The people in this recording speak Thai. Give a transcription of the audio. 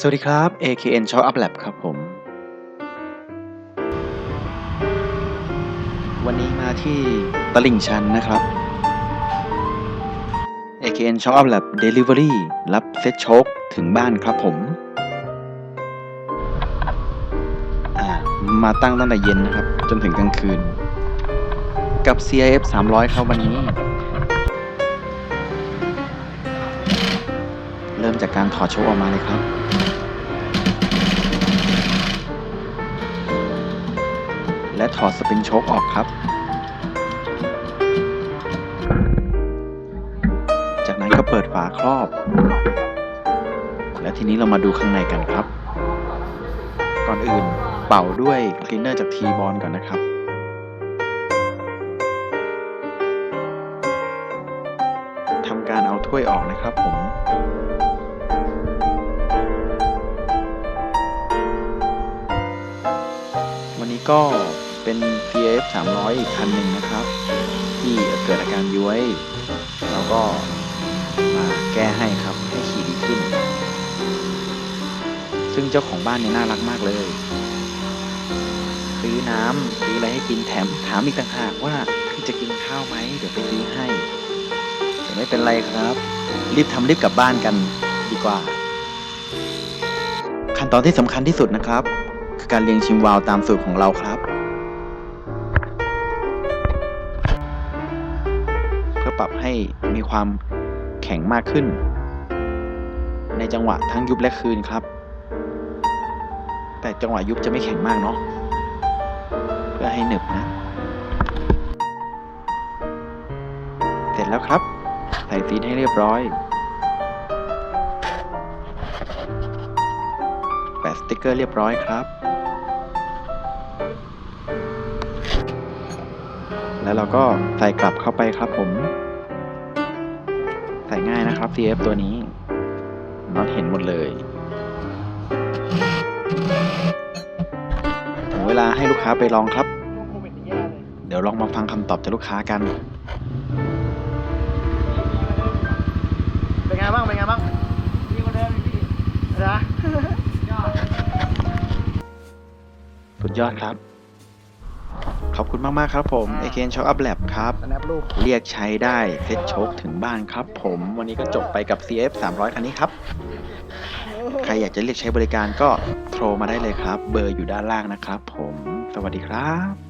สวัสดีครับ AKN Shop Up Lab ครับผม วันนี้มาที่ตลิ่งชันนะครับ AKN Shop Up Lab Delivery รับเซ็ตโชคถึงบ้านครับผมอ่ามาตั้งตั้งแต่เย็นนะครับ จนถึงกลางคืน กับ CIF 300 ครับวันนี้ จากการถอดโชคออกมาเลยครับและถอดสปริงโชคออกครับ จากนั้นก็เปิดฝาครอบ และทีนี้เรามาดูข้างในกันครับ ก่อนอื่นเป่าด้วยคลีนเนอร์จากทีบอลก่อนนะครับ ทำการเอาถ้วยออกนะครับผม ก็เป็น CF 300 อีกคันหนึ่งนะครับ ที่เกิดอาการย้วยแล้วก็มาแก้ให้ครับให้ขี่ดีขึ้น ซึ่งเจ้าของบ้านเนี่ยน่ารักมากเลย ซื้อน้ำซื้ออะไรให้กินแถมถามอีกต่างหากว่าพี่จะกินข้าวไหมเดี๋ยวไปซื้อให้แต่ไม่เป็นไรครับ รีบทำรีบกลับบ้านกันดีกว่า ขั้นตอนที่สำคัญที่สุดนะครับ คือการเรียงชิมวาล์วตามสูตรของเราครับ เพื่อปรับให้มีความแข็งมากขึ้น ในจังหวะทั้งยุบและคืนครับ แต่จังหวะยุบจะไม่แข็งมากเนาะเพื่อให้หนึบนะ เสร็จแล้วครับ ใส่ซีนให้เรียบร้อยะสติกเกอร์เรียบร้อยครับ แล้วเราก็ใส่กลับเข้าไปครับผม ใส่ง่ายนะครับ CF ตัวนี้น็อตเห็นหมดเลยถึงเวลาให้ลูกค้าไปลองครับ เดี๋ยวลองมาฟังคำตอบจากลูกค้ากัน เป็นไงบ้าง เป็นไงบ้าง สุดยอดครับ ขอบคุณมาก ๆ ครับผมอ่า a k n Shop Up Lab ครับ สแนปรูปเรียกใช้ได้เซ็ตโชคถึงบ้านครับผม วันนี้ก็จบไปกับ CF 300 คันนี้ครับ ใครอยากจะเรียกใช้บริการก็โทรมาได้เลยครับ เบอร์อยู่ด้านล่างนะครับผม สวัสดีครับ